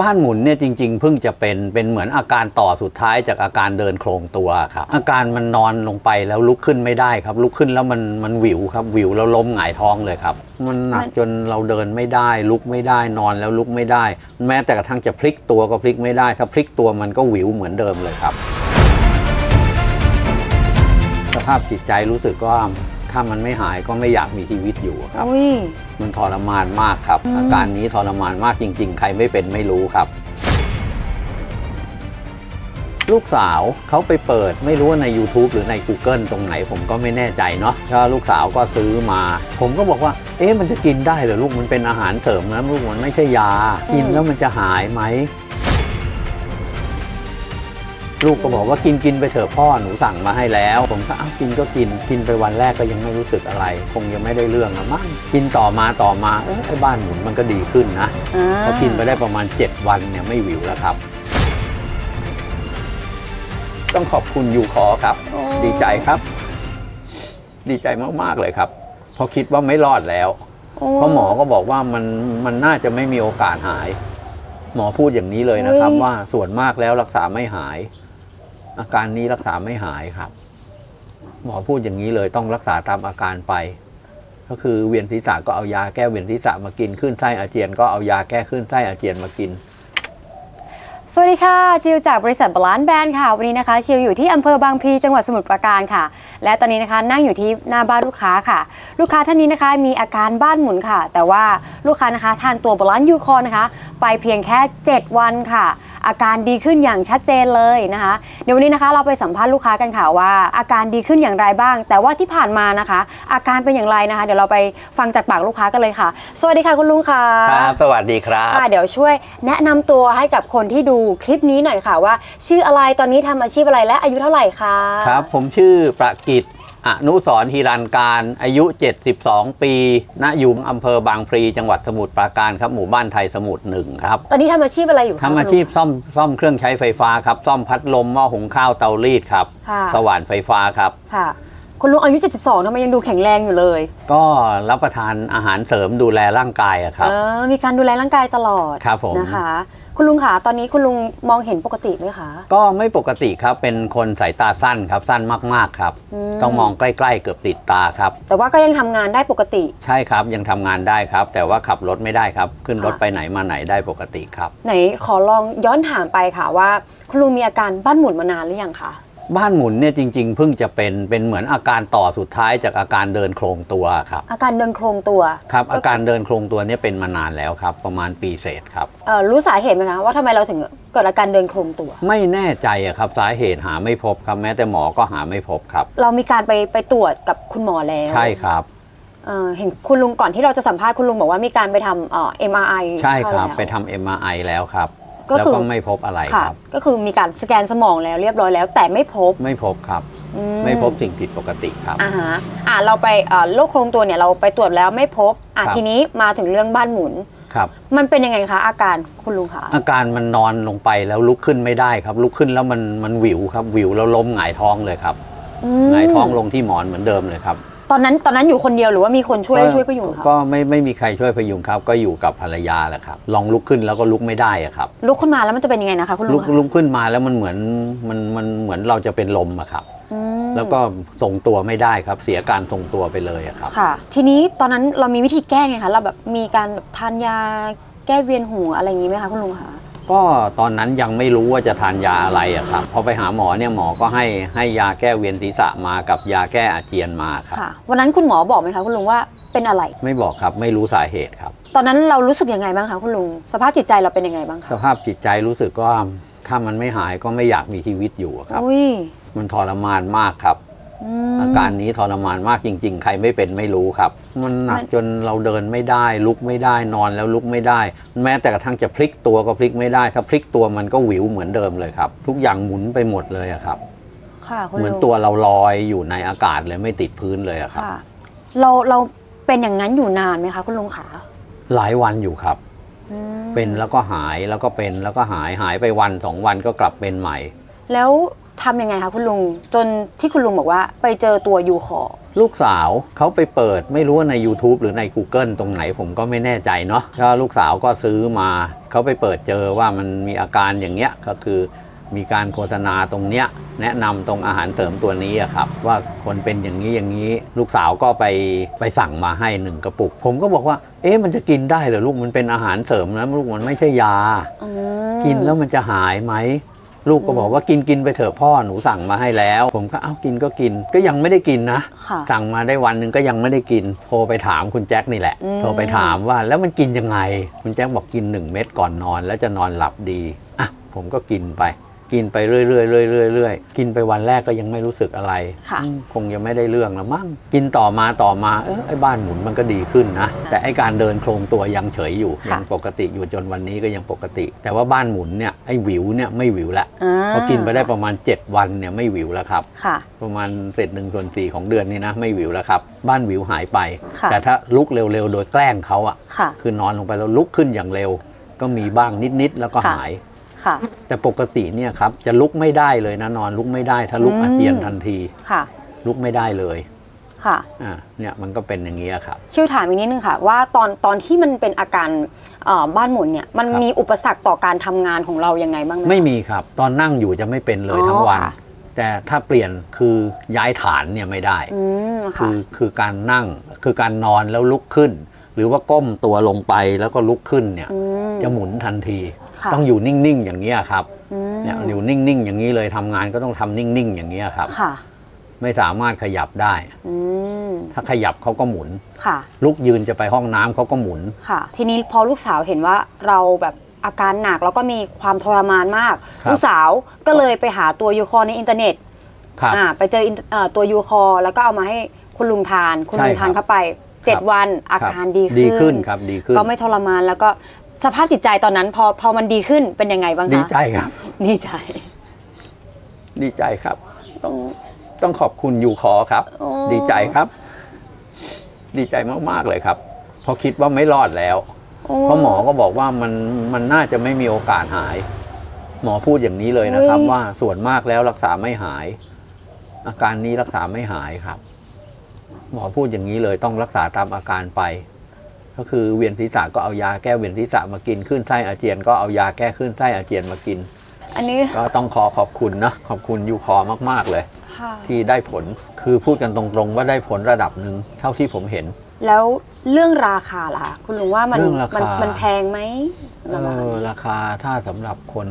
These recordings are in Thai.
บ้านหมุนเนี่ยจริง ๆ เพิ่งจะเป็นเป็นเหมือนอาการต่อสุดท้ายจากอาการเดินโครงตัวครับ อาการมันนอนลงไปแล้วลุกขึ้นไม่ได้ครับ ลุกขึ้นแล้วมันมันวิวครับวิวแล้วล้มหงายท้องเลยครับ มันหนักจนเราเดินไม่ได้ ลุกไม่ได้นอนแล้วลุกไม่ได้ แม้แต่กระทั่งจะพลิกตัวก็พลิกไม่ได้ถ้าพลิกตัวมันก็วิวเหมือนเดิมเลยครับ สภาพจิตใจรู้สึกว่า ถ้ามันไม่หายก็ไม่อยากมีชีวิตอยู่ครับ อุ้ยมันทรมานมากครับอืมอาการนี้ทรมานมากจริง ๆ ใครไม่เป็นไม่รู้ครับ ลูกสาวเขาไปเปิดไม่รู้ว่าใน YouTube หรือใน Google ตรงไหนผมก็ไม่แน่ใจเนาะถ้าลูกสาวก็ซื้อมา ผมก็บอกว่า เอ๊ะมันจะกินได้เหรอลูกมันเป็นอาหารเสริมนะลูกมันไม่ใช่ยา กินแล้วมันจะหายไหม ลูกก็บอกว่ากินกินไปเถอะพ่อหนูสั่งมาให้แล้ว ผมก็อ้าวกินก็กินกินไปวันแรกก็ยังไม่รู้สึกอะไร คงยังไม่ได้เรื่องนะมั้งกินต่อมาต่อมาเออไอ้บ้านหมุนมันก็ดีขึ้นนะอ่าพอกินไปได้ประมาณ 7 วันเนี่ยไม่หวิวแล้วครับ ต้องขอบคุณยูคอครับ โอ้ ดีใจครับ ดีใจมากๆเลยครับเพราะคิดว่าไม่รอดแล้วโอ้เพราะหมอก็บอกว่ามันมันน่าจะไม่มีโอกาสหาย หมอพูดอย่างนี้เลยนะครับ ว่าส่วนมากแล้วรักษาไม่หาย อาการนี้รักษาไม่หายครับ หมอพูดอย่างนี้เลยต้องรักษาตามอาการไป ก็คือเวียนศีรษะก็เอายาแก้เวียนศีรษะมากินขึ้นไส้อาเจียนก็เอายาแก้ขึ้นไส้อาเจียนมากินสวัสดีค่ะ ชิวจากบริษัทบาลานแบรนด์ค่ะ วันนี้นะคะ ชิวอยู่ที่อำเภอบางพลีจังหวัดสมุทรปราการค่ะ และตอนนี้นะคะนั่งอยู่ที่หน้าบ้านลูกค้าค่ะ ลูกค้าท่านนี้นะคะมีอาการบ้านหมุนค่ะ แต่ว่าลูกค้านะคะทานตัวบาลานยูคอนะคะ ไปเพียงแค่ 7 วันค่ะ อาการดีขึ้นอย่างชัดเจนเลยนะคะ เดี๋ยววันนี้นะคะเราไปสัมภาษณ์ลูกค้ากันค่ะว่าอาการดีขึ้นอย่างไรบ้าง แต่ว่าที่ผ่านมานะคะ อาการเป็นอย่างไรนะคะ เดี๋ยวเราไปฟังจากปากลูกค้ากันเลยค่ะ สวัสดีค่ะคุณลุงค่ะครับสวัสดีครับค่ะเดี๋ยวช่วยแนะนำตัวให้กับคนที่ดูคลิปนี้หน่อยค่ะว่า ชื่ออะไรตอนนี้ทำอาชีพอะไรและอายุเท่าไหร่คะครับ ผมชื่อประกิต อนุสรณ์ฮิรันการอายุ 72 ปีณอยู่อำเภอบางพลีจังหวัดสมุทรปราการครับหมู่บ้านไทยสมุทรหนึ่งครับตอนนี้ทำอาชีพอะไรอยู่คะทำอาชีพซ่อมซ่อมเครื่องใช้ไฟฟ้าครับ ซ่อมพัดลมหม้อหุงข้าวเตารีดครับ ค่ะ สว่านไฟฟ้าครับ ค่ะ คุณลุงอายุ 72ทำไมยังดูแข็งแรงอยู่เลยก็รับประทานอาหารเสริมดูแลร่างกายอะครับ เออมีการดูแลร่างกายตลอดครับผม นะคะ คุณลุงคะตอนนี้คุณลุงมองเห็นปกติไหมคะก็ไม่ปกติครับเป็นคนสายตาสั้นครับสั้นมากๆครับอืมต้องมองใกล้ๆเกือบติดตาครับ แต่ว่าก็ยังทำงานได้ปกติ ใช่ครับยังทำงานได้ครับ แต่ว่าขับรถไม่ได้ครับ ขึ้นรถค่ะ ไปไหนมาไหนได้ปกติครับ ไหนขอลองย้อนถามไปค่ะว่า คุณลุงมีอาการบ้านหมุนมานานหรือยังคะ บ้านหมุนเนี่ยจริงๆเพิ่งจะเป็นเป็นเหมือนอาการต่อสุดท้ายจากอาการเดินโครงตัวครับ อาการเดินโครงตัวครับ อาการเดินโครงตัวเนี่ยเป็นมานานแล้วครับ ประมาณปีเศษครับเอ่อรู้สาเหตุไหมคะว่าทำไมเราถึงเกิดอาการเดินโครงตัว ไม่แน่ใจอะครับสาเหตุหาไม่พบครับแม้แต่หมอก็หาไม่พบครับ เรามีการไปไปตรวจกับคุณหมอแล้วใช่ครับ เอ่อเห็นคุณลุงก่อนที่เราจะสัมภาษณ์คุณลุงบอกว่ามีการไปทำเอ่อ MRI ใช่ครับ เข้าแล้วไปทำ MRI แล้วครับ ก็แล้วคือ ก็ไม่พบอะไรคค่ะรับ ก็คือมีการสแกนสมองแล้วเรียบร้อยแล้ว แต่ไม่พบไม่พบครับ อืไม่พบสิ่งผิดปกติครับ อ่าฮะอ่าเราไปเอ่อโรคโครงตัวเนี่ยเราไปตรวจแล้วไม่พบอะครับ ทีนี้มาถึงเรื่องบ้านหมุน ครับ มันเป็นยังไงคะ อาการคุณลุงคะอาการมันนอนลงไปแล้วลุกขึ้นไม่ได้ครับ ลุกขึ้นแล้วมันมันหวิวครับหวิวแล้วล้มหงายท้องเลยครับมหงายท้องลงที่หมอนเหมือนเดิมเลยครับ ตอนนั้นตอนนั้นอยู่คนเดียวหรือว่ามีคนช่วยก็ช่วยพยุงคะก็ไม่ไม่มีใครช่วยพยุงครับ ก็อยู่กับภรรยาแหละครับลองลุกขึ้นแล้วก็ลุกไม่ได้อะครับลุกขึ้นมาแล้วมันจะเป็นยังไงนะคะคุณลุลุงกคะลุกขึ้นมาแล้วมันเหมือนมันมันเหมือนเราจะเป็นลมอะครับ อืมแล้วก็ทรงตัวไม่ได้ครับ เสียการทรงตัวไปเลยอะครับ ค่ะ ทีนี้ตอนนั้นเรามีวิธีแก้ไงคะเราแบบมีการแบบทานยาแก้เวียนหัวอะไรอย่างนี้ไหมคะคุณลุงคะ ก็ตอนนั้นยังไม่รู้ว่าจะทานยาอะไรอะครับพอไปหาหมอเนี่ยหมอก็ให้ให้ยาแก้เวียนศีรษะมากับยาแก้อาเจียนมาครับค่ะ วันนั้นคุณหมอบอกไหมคะคุณลุงว่าเป็นอะไร ไม่บอกครับไม่รู้สาเหตุครับ ตอนนั้นเรารู้สึกยังไงบ้างคะคุณลุง สภาพจิตใจเราเป็นยังไงบ้างสคะภาพจิตใจรู้สึกว่าถ้ามันไม่หายก็ไม่อยากมีชีวิตอยู่อะครับ อุ้ย มันทรมานมากครับ อืมอาการนี้ทรมานมากจริง ๆ ใครไม่เป็นไม่รู้ครับ มันหนักมันจนเราเดินไม่ได้ ลุกไม่ได้นอนแล้วลุกไม่ได้ แม้แต่กระทั่งจะพลิกตัวก็พลิกไม่ได้ ถ้าพลิกตัวมันก็หวิวเหมือนเดิมเลยครับ ทุกอย่างหมุนไปหมดเลยอะครับค่ะคุณเหมือนลุงตัวเราลอยอยู่ในอากาศเลยไม่ติดพื้นเลยอะครับค่ะเราเราเป็นอย่างนั้นอยู่นานไหมคะคุณลุงคะหลายวันอยู่ครับอืมเป็นแล้วก็หายแล้วก็เป็นแล้วก็หายหายไปวันสองวันก็กลับเป็นใหม่ แล้ว ทำยังไงคะคุณลุง จนที่คุณลุงบอกว่าไปเจอตัวยูคอ ลูกสาวเขาไปเปิดไม่รู้ว่าใน YouTube หรือใน Google ตรงไหนผมก็ไม่แน่ใจเนาะก็ลูกสาวก็ซื้อมาเขาไปเปิดเจอว่ามันมีอาการอย่างเงี้ยก็คือมีการโฆษณาตรงเนี้ยแนะนำตรงอาหารเสริมตัวนี้อะครับ ว่าคนเป็นอย่างนี้อย่างนี้ ลูกสาวก็ไปไปสั่งมาให้หนึ่งกระปุก ผมก็บอกว่า เอ๊ะมันจะกินได้เหรอลูกมันเป็นอาหารเสริมนะลูกมันไม่ใช่ยา อืม กินแล้วมันจะหายไหม ลูกก็บอกว่ากินกินไปเถอะพ่อหนูสั่งมาให้แล้ว ผมก็เอ้ากินก็กินก็ยังไม่ได้กินนะ ค่ะสั่งมาได้วันหนึ่งก็ยังไม่ได้กิน โทรไปถามคุณแจ็คนี่แหละ อืม โทรไปถามว่าแล้วมันกินยังไง คุณแจ็คบอกกิน 1 เม็ดก่อนนอน แล้วจะนอนหลับดีอะผมก็กินไป กินไปเรื่อยๆเรื่อยๆเรื่อยๆกินไปวันแรกก็ยังไม่รู้สึกอะไร ค่ะอืมคงยังไม่ได้เรื่องแล้วมั้งกินต่อมาต่อมาเออไอ้บ้านหมุนมันก็ดีขึ้นนะ แต่ไอ้การเดินโครงตัวยังเฉยอยู่ค่ะ ยังปกติอยู่จนวันนี้ก็ยังปกติ แต่ว่าบ้านหมุนเนี่ยไอ้หวิวเนี่ยไม่หวิวละอ่าพอกินไปได้ประมาณ 7 วันเนี่ยไม่หวิวแล้วครับ ค่ะ ประมาณเศษหนึ่งส่วนสี่ของเดือนนี้นะไม่หวิวแล้วครับ บ้านหวิวหายไป ค่ะ แต่ถ้าลุกเร็วๆ โดยแกล้งเขาอะค่ะ คือนอนลงไปแล้วลุกขึ้นอย่างเร็ว ก็มีบ้างนิดๆแล้วก็ค่ะ หาย ค่ะ แต่ปกติเนี่ยครับจะลุกไม่ได้เลยนะนอนลุกไม่ได้ถ้าลุกอืมอาเจียนทันที ค่ะ ลุกไม่ได้เลย ค่ะ อ่า เนี่ยมันก็เป็นอย่างนี้ยครับ คิวถามอีกนิดนึงค่ะ ว่าตอนตอนที่มันเป็นอาการเอ่อบ้านหมุนเนี่ยมันครับ มีอุปสรรคต่อการทำงานของเรายังไงบ้างไหมไม่มีครับ ตอนนั่งอยู่จะไม่เป็นเลยอ๋อทั้งวัน ค่ะ แต่ถ้าเปลี่ยนคือย้ายฐานเนี่ยไม่ได้ อืมคืค่ะ อคือการนั่งคือการนอนแล้วลุกขึ้น หรือว่าก้มตัวลงไปแล้วก็ลุกขึ้นเนี่ย อืม จะหมุนทันทีค่ะต้องอยู่นิ่งๆอย่างนี้ยครับอืมเนี่ยอยู่นิ่งๆอย่างนี้เลยทำงานก็ต้องทำนิ่งๆอย่างนี้ยครับค่ะ ไม่สามารถขยับได้อืมถ้าขยับเขาก็หมุนค่ะ ลุกยืนจะไปห้องน้ำเขาก็หมุนค่ะ ทีนี้พอลูกสาวเห็นว่าเราแบบอาการหนักแล้วก็มีความทรมานมากครับลูกสาวก็เลยไปหาตัวยูคอในอินเทอร์เน็ตครับอ่าไปเจออินเอ่อตัวยูคอแล้วก็เอามาให้คุณลุงทาน คุณลุงใช่ครับทานเข้าไปเจ็ดครับวันอาครับการดีดีขึ้ขึ้นครับดีขึ้นก็ไม่ทรมานแล้วก็ สภาพจิตใจตอนนั้นพอพอมันดีขึ้นเป็นยังไงบ้างคะดีใจครับ ดีใจ ดีใจครับ ต้องต้องขอบคุณยูคอครับ โอ้ ดีใจครับ ดีใจมากๆเลยครับเพราะคิดว่าไม่รอดแล้วเพราะหมอก็บอกว่ามันมันน่าจะไม่มีโอกาสหาย หมอพูดอย่างนี้เลยนะครับว่าส่วนมากแล้วรักษาไม่หาย อาการนี้รักษาไม่หายครับ หมอพูดอย่างนี้เลยต้องรักษาตามอาการไป ก็คือเวียนศีรษะก็เอายาแก้เวียนศีรษะมากินขึ้นไส้อาเจียนก็เอายาแก้ขึ้นไส้อาเจียนมากิน อันนี้ก็ต้องขอขอบคุณนะขอบคุณยูคอมากๆเลยค่ะที่ได้ผลคือพูดกันตรงๆ ว่าได้ผลระดับหนึ่งเท่าที่ผมเห็น แล้วเรื่องราคาล่ะคะคุณลุงว่ามันเรื่องราคามั นมันแพงไหมเออราคาถ้าสำหรับคน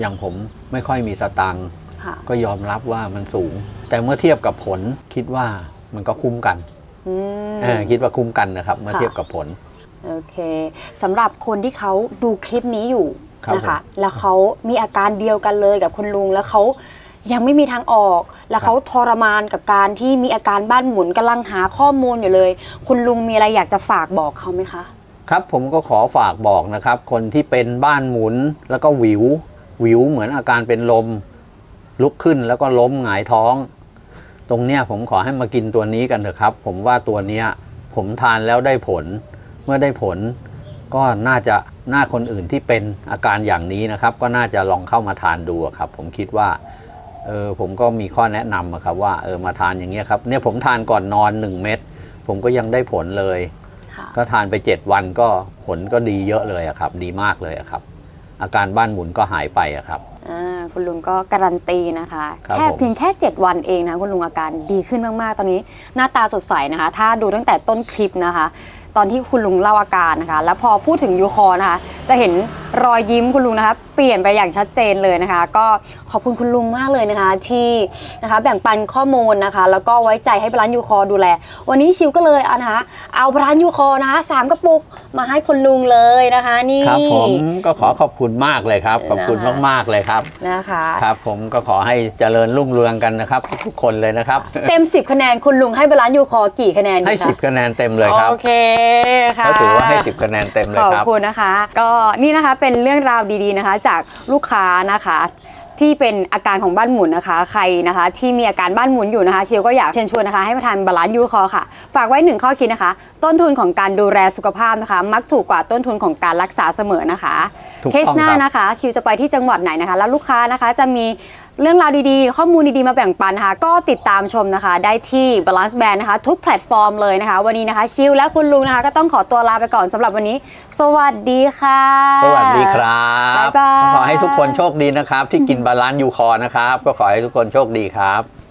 อย่างผมไม่ค่อยมีสตังค์ ค่ะ ก็ยอมรับว่ามันสูง แต่เมื่อเทียบกับผลคิดว่ามันก็คุ้มกัน อืมเออคิดว่าคุ้มกันนะครับ เมื่อค่ะเทียบกับผล โอเคสำหรับคนที่เขาดูคลิปนี้อยู่ครับนะคะผมแล้วเขามีอาการเดียวกันเลยกับคุณลุง แล้วเขายังไม่มีทางออก แล้วเขาทรมานกับการที่มีอาการบ้านหมุนกำลังหาข้อมูลอยู่เลย คุณลุงมีอะไรอยากจะฝากบอกเขาไหมคะ ครับผมก็ขอฝากบอกนะครับ คนที่เป็นบ้านหมุนแล้วก็หวิว หวิวเหมือนอาการเป็นลม ลุกขึ้นแล้วก็ล้มหงายท้อง ตรงเนี้ยผมขอให้มากินตัวนี้กันเถอะครับ ผมว่าตัวเนี้ยผมทานแล้วได้ผล เมื่อได้ผล ก็น่าจะหน้าคนอื่นที่เป็นอาการอย่างนี้นะครับ ก็น่าจะลองเข้ามาทานดูอะครับ ผมคิดว่าเออผมก็มีข้อแนะนำอะครับว่าเออมาทานอย่างเงี้ยครับเนี่ยผมทานก่อนนอน 1 เม็ดผมก็ยังได้ผลเลยค่ะก็ทานไป 7 วันก็ผลก็ดีเยอะเลยอะครับ ดีมากเลยอะครับ อาการบ้านหมุนก็หายไปอะครับ อ่าคุณลุงก็การันตีนะคะ ครับแค่ผม เพียงแค่ 7 วันเองนะคุณลุงอาการดีขึ้นมาก ๆ ตอนนี้หน้าตาสดใสนะคะ ถ้าดูตั้งแต่ต้นคลิปนะคะ ตอนที่คุณลุงเล่าอาการนะคะ แล้วพอพูดถึงยูคอนะคะ จะเห็นรอยยิ้มคุณลุงนะคะเปลี่ยนไปอย่างชัดเจนเลยนะคะ ก็ขอบคุณคุณลุงมากเลยนะคะ ที่นะคะแบ่งปันข้อมูลนะคะ แล้วก็ไว้ใจให้ร้านยูคอดูแล วันนี้ชิวก็เลยเอานะคะเอาร้านยูคอนะคะสามกระปุกมาให้คุณลุงเลยนะคะนี่ครับผมก็ขอขอบคุณมากเลยครับ ขอบคุณนะคะมากๆเลยครับนะคะครับผมก็ขอให้เจริญรุ่งเรืองกันนะครับ ทุกๆคนเลยนะครับ เต็ม 10 คะแนนคุณลุงให้บาลานซ์ยูคอกี่คะแนนดีให้คะ10 คะแนนเต็มเลยครับโอเคค่ะก็ถือว่าให้ 10 คะแนนเต็มเลยขอบครับ คุณนะคะ ก็นี่นะคะเป็นเรื่องราวดีๆนะคะ จากลูกค้านะคะ ที่เป็นอาการของบ้านหมุนนะคะ ใครนะคะ ที่มีอาการบ้านหมุนอยู่นะคะเชียวก็อยากเชิญชวนนะคะให้มาทานบาลานซ์ยูคอค่ะ ฝากไว้หนึ่งข้อคิดนะคะ ต้นทุนของการดูแลสุขภาพนะคะ มักถูกกว่าต้นทุนของการรักษาเสมอนะคะ ถูกเคสต้องหน้าครับ นะคะ ชิวจะไปที่จังหวัดไหนนะคะ แล้วลูกค้านะคะจะมีเรื่องราวดีๆ ข้อมูลดีๆ มาแบ่งปันนะคะ ก็ติดตามชมนะคะ ได้ที่ Balance Band นะคะ ทุกแพลตฟอร์มเลยนะคะ วันนี้นะคะชิวและคุณลุงนะคะ ก็ต้องขอตัวลาไปก่อนสำหรับวันนี้ สวัสดีค่ะ สวัสดีครับ บ๊ายบาย ขอให้ทุกคนโชคดีนะครับ ที่กินบาลานซ์ยูคอร์นะครับ ก็ขอให้ทุกคนโชคดีครับ